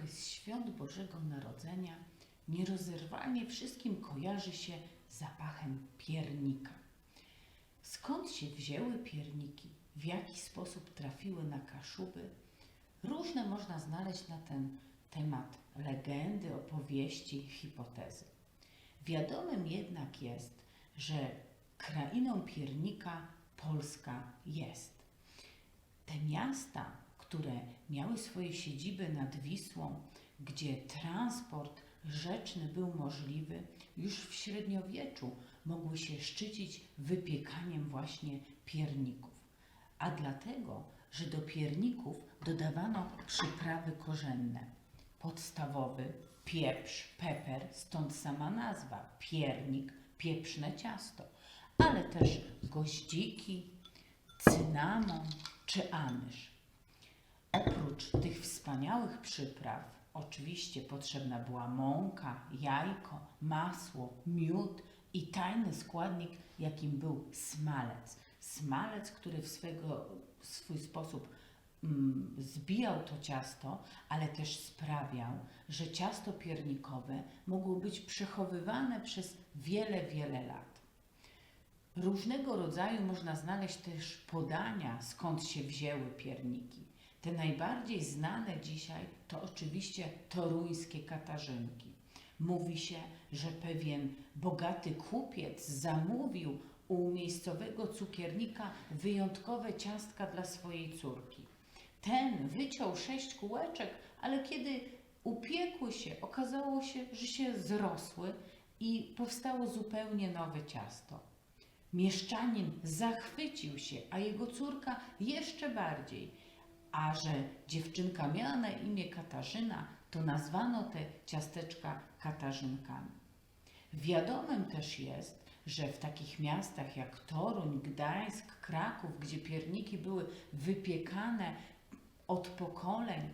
okres świąt Bożego Narodzenia nierozerwalnie wszystkim kojarzy się zapachem piernika. Skąd się wzięły pierniki? W jaki sposób trafiły na Kaszuby? Różne można znaleźć na ten temat legendy, opowieści, hipotezy. Wiadomym jednak jest, że krainą piernika Polska jest. Te miasta, które miały swoje siedziby nad Wisłą, gdzie transport rzeczny był możliwy, już w średniowieczu mogły się szczycić wypiekaniem właśnie pierników. A dlatego, że do pierników dodawano przyprawy korzenne. Podstawowy pieprz, peper, stąd sama nazwa piernik, pieprzne ciasto, ale też goździki, cynamon czy anyż. Oprócz tych wspaniałych przypraw, oczywiście potrzebna była mąka, jajko, masło, miód i tajny składnik, jakim był smalec. Smalec, który w swego, w swój sposób mm, zbijał to ciasto, ale też sprawiał, że ciasto piernikowe mogło być przechowywane przez wiele, wiele lat. Różnego rodzaju można znaleźć też podania, skąd się wzięły pierniki. Te najbardziej znane dzisiaj to oczywiście toruńskie katarzynki. Mówi się, że pewien bogaty kupiec zamówił u miejscowego cukiernika wyjątkowe ciastka dla swojej córki. Ten wyciął sześć kółeczek, ale kiedy upiekły się, okazało się, że się zrosły i powstało zupełnie nowe ciasto. Mieszczanin zachwycił się, a jego córka jeszcze bardziej. A że dziewczynka miała na imię Katarzyna, to nazwano te ciasteczka Katarzynkami. Wiadomym też jest, że w takich miastach jak Toruń, Gdańsk, Kraków, gdzie pierniki były wypiekane od pokoleń,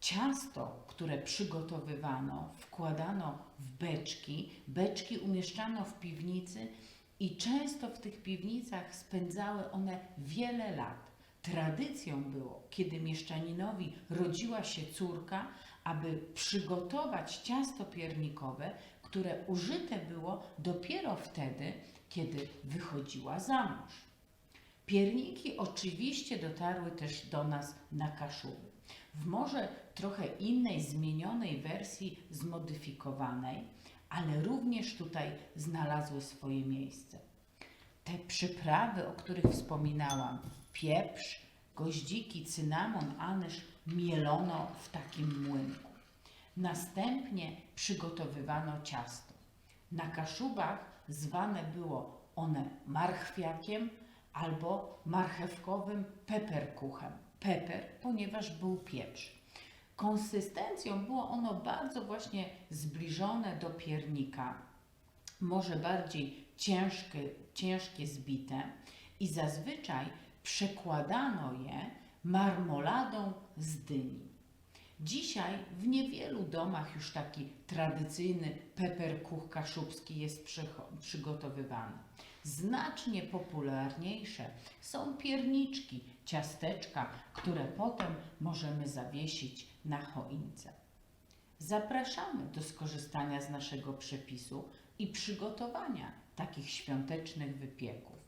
ciasto, które przygotowywano, wkładano w beczki, beczki umieszczano w piwnicy i często w tych piwnicach spędzały one wiele lat. Tradycją było, kiedy mieszczaninowi rodziła się córka, aby przygotować ciasto piernikowe, które użyte było dopiero wtedy, kiedy wychodziła za mąż. Pierniki oczywiście dotarły też do nas na Kaszuby. W może trochę innej, zmienionej wersji, zmodyfikowanej, ale również tutaj znalazły swoje miejsce. Te przyprawy, o których wspominałam, pieprz, goździki, cynamon, anyż, mielono w takim młynku. Następnie przygotowywano ciasto. Na Kaszubach zwane było one marchwiakiem albo marchewkowym peperkuchem. Peper, ponieważ był pieprz. Konsystencją było ono bardzo właśnie zbliżone do piernika, może bardziej ciężkie, ciężkie zbite i zazwyczaj przekładano je marmoladą z dyni. Dzisiaj w niewielu domach już taki tradycyjny peperkuch kaszubski jest przygotowywany. Znacznie popularniejsze są pierniczki, ciasteczka, które potem możemy zawiesić na choince. Zapraszamy do skorzystania z naszego przepisu i przygotowania takich świątecznych wypieków.